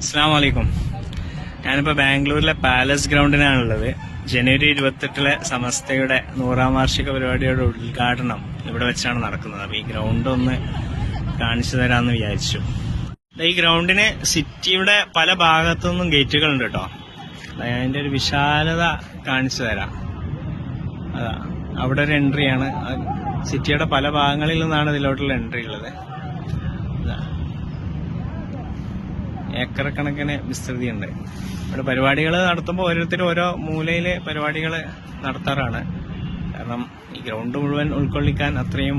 അസ്സാം വലൈക്കും ഞാനിപ്പോ ബാംഗ്ലൂരിലെ പാലസ് ഗ്രൗണ്ടിനാണുള്ളത്. ജനുവരി ഇരുപത്തെട്ടിലെ സമസ്തയുടെ നൂറാം വാർഷിക പരിപാടിയുടെ ഉദ്ഘാടനം ഇവിടെ വെച്ചാണ് നടക്കുന്നത്. അപ്പൊ ഈ ഗ്രൗണ്ട് ഒന്ന് കാണിച്ചു തരാമെന്ന് വിചാരിച്ചു. ഈ ഗ്രൗണ്ടിന് സിറ്റിയുടെ പല ഭാഗത്തുനിന്നും ഗേറ്റുകൾ ഉണ്ട് കേട്ടോ അതിന്റെ ഒരു വിശാലത കാണിച്ചു തരാം. അതാ അവിടെ ഒരു എൻട്രിയാണ് സിറ്റിയുടെ പല ഭാഗങ്ങളിൽ നിന്നാണ് ഇതിലോട്ടുള്ള എൻട്രി ഉള്ളത്. ഏക്കർ കണക്കിന് വിസ്തൃതിയുണ്ട്. ഇവിടെ പരിപാടികൾ നടത്തുമ്പോൾ ഓരോരുത്തരും ഓരോ മൂലയിൽ പരിപാടികൾ നടത്താറാണ്. കാരണം ഈ ഗ്രൗണ്ട് മുഴുവൻ ഉൾക്കൊള്ളിക്കാൻ അത്രയും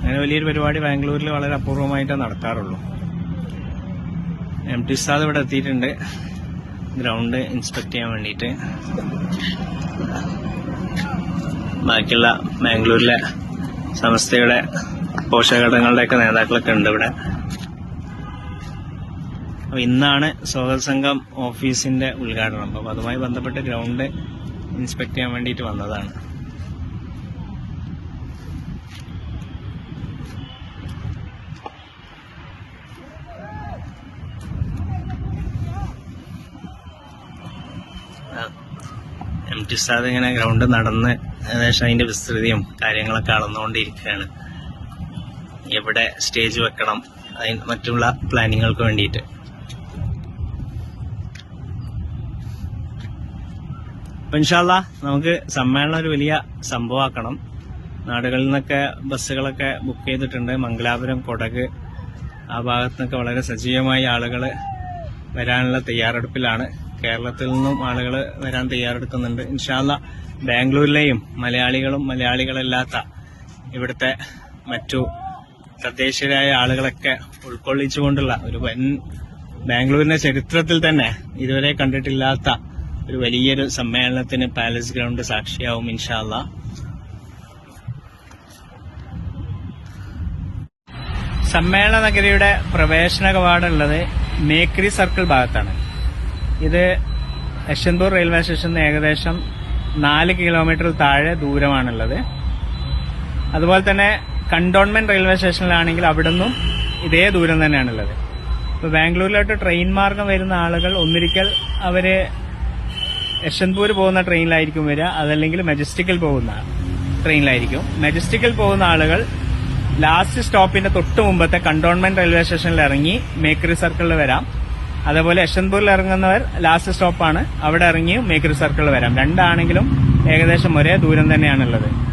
അങ്ങനെ വലിയൊരു പരിപാടി ബാംഗ്ലൂരിൽ വളരെ അപൂർവമായിട്ടേ നടത്താറുള്ളൂ. എം ടി സാദ് ഇവിടെ എത്തിയിട്ടുണ്ട്. ഗ്രൗണ്ട് ഇൻസ്പെക്ട് ചെയ്യാൻ വേണ്ടിയിട്ട്. ബാക്കിയുള്ള ബാംഗ്ലൂരിലെ സമസ്തയുടെ പോഷകഘടകങ്ങളുടെയൊക്കെ നേതാക്കളൊക്കെ ഉണ്ട് ഇവിടെ. അപ്പൊ ഇന്നാണ് സ്വാഗത സംഘം ഓഫീസിന്റെ ഉദ്ഘാടനം. അപ്പൊ അതുമായി ബന്ധപ്പെട്ട് ഗ്രൗണ്ട് ഇൻസ്പെക്ട് ചെയ്യാൻ വേണ്ടിയിട്ട് വന്നതാണ്. എം ടി സാദ് ഇങ്ങനെ ഗ്രൗണ്ട് നടന്ന് ഏകദേശം അതിന്റെ വിസ്തൃതിയും കാര്യങ്ങളൊക്കെ അളന്നുകൊണ്ടിരിക്കുകയാണ്. എവിടെ സ്റ്റേജ് വെക്കണം അതിന് മറ്റുള്ള പ്ലാനിങ്ങൾക്ക് വേണ്ടിയിട്ട്. അപ്പൊ ഇൻഷാല്ല നമുക്ക് സമ്മേളനം ഒരു വലിയ സംഭവമാക്കണം. നാടുകളിൽ നിന്നൊക്കെ ബസ്സുകളൊക്കെ ബുക്ക് ചെയ്തിട്ടുണ്ട്. മംഗലാപുരം കൊടക് ആ ഭാഗത്തുനിന്നൊക്കെ വളരെ സജീവമായി ആളുകൾ വരാനുള്ള തയ്യാറെടുപ്പിലാണ്. കേരളത്തിൽ നിന്നും ആളുകൾ വരാൻ തയ്യാറെടുക്കുന്നുണ്ട്. ഇൻഷാല്ല ബാംഗ്ലൂരിലെയും മലയാളികളും മലയാളികളല്ലാത്ത ഇവിടുത്തെ മറ്റു തദ്ദേശീയരായ ആളുകളൊക്കെ ഉൾക്കൊള്ളിച്ചുകൊണ്ടുള്ള ഒരു വൻ ബാംഗ്ലൂരിന്റെ ചരിത്രത്തിൽ തന്നെ ഇതുവരെ കണ്ടിട്ടില്ലാത്ത ഒരു വലിയൊരു സമ്മേളനത്തിന് പാലസ് ഗ്രൗണ്ട് സാക്ഷിയാവും ഇൻഷാല്ല സമ്മേളന നഗരിയുടെ പ്രവേശന കവാടം ഉള്ളത് മേക്രി സർക്കിൾ ഭാഗത്താണ്. ഇത് യശ്വന്തൂർ റെയിൽവേ സ്റ്റേഷനിൽ ഏകദേശം നാല് കിലോമീറ്റർ താഴെ ദൂരമാണുള്ളത്. അതുപോലെ തന്നെ കണ്ടോൺമെന്റ് റെയിൽവേ സ്റ്റേഷനിലാണെങ്കിൽ അവിടെ നിന്നും ഇതേ ദൂരം തന്നെയാണുള്ളത്. ഇപ്പൊ ബാംഗ്ലൂരിലോട്ട് ട്രെയിൻ മാർഗം വരുന്ന ആളുകൾ ഒന്നിരിക്കൽ അവർ യശ്വന്ത്പൂർ പോകുന്ന ട്രെയിനിലായിരിക്കും വരിക. അതല്ലെങ്കിൽ മെജസ്റ്റിക്കൽ പോകുന്ന ട്രെയിനിലായിരിക്കും. മെജസ്റ്റിക്കൽ പോകുന്ന ആളുകൾ ലാസ്റ്റ് സ്റ്റോപ്പിന്റെ തൊട്ട് മുമ്പത്തെ കണ്ടോൺമെന്റ് റെയിൽവേ സ്റ്റേഷനിൽ ഇറങ്ങി മേക്കറി സർക്കിളിൽ വരാം. അതേപോലെ യശ്വന്ത്പൂരിൽ ഇറങ്ങുന്നവർ ലാസ്റ്റ് സ്റ്റോപ്പാണ് അവിടെ ഇറങ്ങി മേക്കറി സർക്കിളിൽ വരാം. രണ്ടാണെങ്കിലും ഏകദേശം ഒരേ ദൂരം തന്നെയാണുള്ളത്.